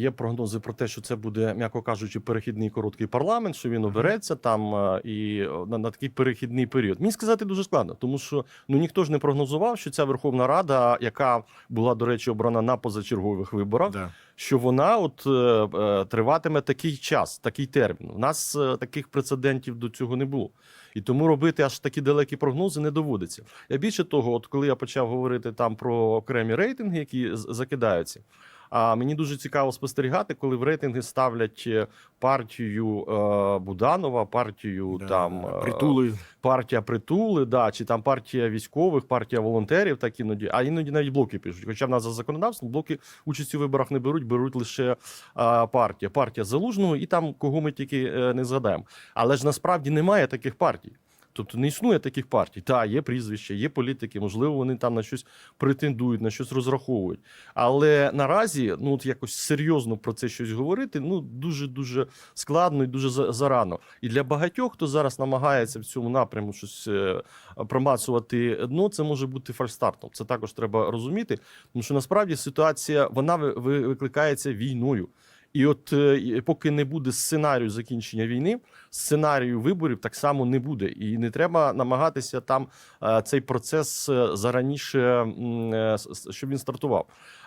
Є прогнози про те, що це буде, м'яко кажучи, перехідний короткий парламент, що він обереться там і на, на такий перехідний період. Мені сказати дуже складно, тому що ну ніхто ж не прогнозував, що ця Верховна Рада, яка була, до речі, обрана на позачергових виборах, Да. що вона от е, е, триватиме такий час, такий термін. У нас е, таких прецедентів до цього не було. І тому робити аж такі далекі прогнози не доводиться. Я більше того, от коли я почав говорити там про окремі рейтинги, які закидаються. А мені дуже цікаво спостерігати, коли в рейтинги ставлять е, партію е, Буданова, партію Да, там е, притули. партія притули, да, чи там партія військових, партія волонтерів, так іноді, а іноді навіть блоки пишуть. Хоча в нас за законодавством блоки участі у виборах не беруть, беруть лише а, партія, партія залужного, і там кого ми тільки е, не згадаємо. Але ж насправді немає таких партій. Тобто не існує таких партій. Та є прізвища, є політики, можливо, вони там на щось претендують, на щось розраховують. Але наразі, ну от якось серйозно про це щось говорити, ну дуже дуже складно і дуже зарано. І для багатьох, хто зараз намагається в цьому напряму щось е, промацувати дно, це може бути фальстартом. Це також треба розуміти, тому що насправді ситуація вона ви- ви- викликається війною. І от е, поки не буде сценарію закінчення війни, сценарію виборів так само не буде. І не треба намагатися там е, цей процес е, зараніше, щоб він стартував.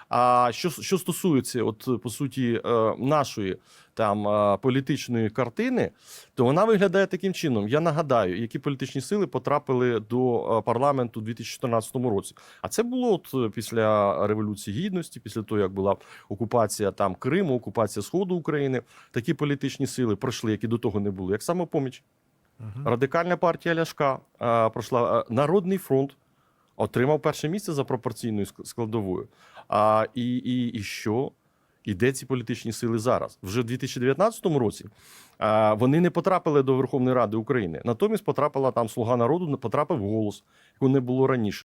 А що, що стосується, от по суті, нашої там політичної картини, то вона виглядає таким чином. Я нагадаю, які політичні сили потрапили до парламенту у 2014 році. А це було от після революції гідності, після того як була окупація там Криму, окупація Сходу України. Такі політичні сили пройшли, які до того не були, як самопоміч. Мгм. Радикальна партія Ляшка е, пройшла Народний фронт. Отримав перше місце за пропорційною складовою. А і, і, і що? І де ці політичні сили зараз? Вже в 2019 році а, вони не потрапили до Верховної Ради України. Натомість потрапила там Слуга народу, потрапив голос, якого не було раніше.